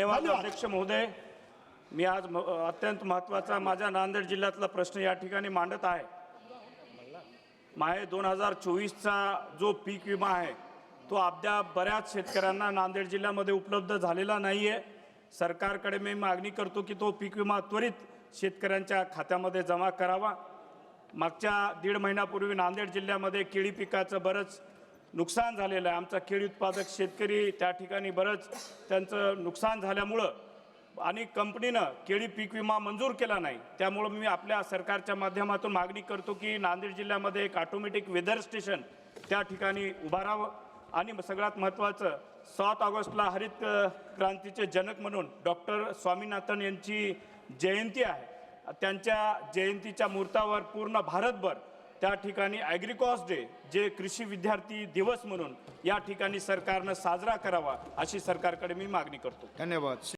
धन्यवाद. अध्यक्ष महोदय. मी आज अत्यंत महत्त्वाचा माझ्या नांदेड जिल्ह्यातला प्रश्न या ठिकाणी मांडत आहे. माहे दोन हजार चोवीसचा जो पीक विमा आहे तो अद्याप बऱ्याच शेतकऱ्यांना नांदेड जिल्ह्यामध्ये उपलब्ध झालेला नाही आहे सरकारकडे मी मागणी करतो की तो पीक विमा त्वरित शेतकऱ्यांच्या खात्यामध्ये जमा करावा. मागच्या दीड महिन्यापूर्वी नांदेड जिल्ह्यामध्ये केळी पिकाचं बरंच नुकसान झालेलं आहे. आमचा केळी उत्पादक शेतकरी त्या ठिकाणी बरंच त्यांचं नुकसान झाल्यामुळं आणि कंपनीनं केळी पीक विमा मंजूर केला नाही. त्यामुळं मी आपल्या सरकारच्या माध्यमातून मागणी करतो की नांदेड जिल्ह्यामध्ये एक ऑटोमॅटिक वेदर स्टेशन त्या ठिकाणी उभारावं आणि सगळ्यात महत्त्वाचं सात ऑगस्टला हरित क्रांतीचे जनक म्हणून डॉक्टर स्वामीनाथन यांची जयंती आहे. त्यांच्या जयंतीच्या मुहूर्तावर पूर्ण भारतभर त्या ठिकाणी ॲग्रिकॉस डे जे कृषी विद्यार्थी दिवस म्हणून या ठिकाणी सरकारनं साजरा करावा अशी सरकारकडे मी मागणी करतो. धन्यवाद.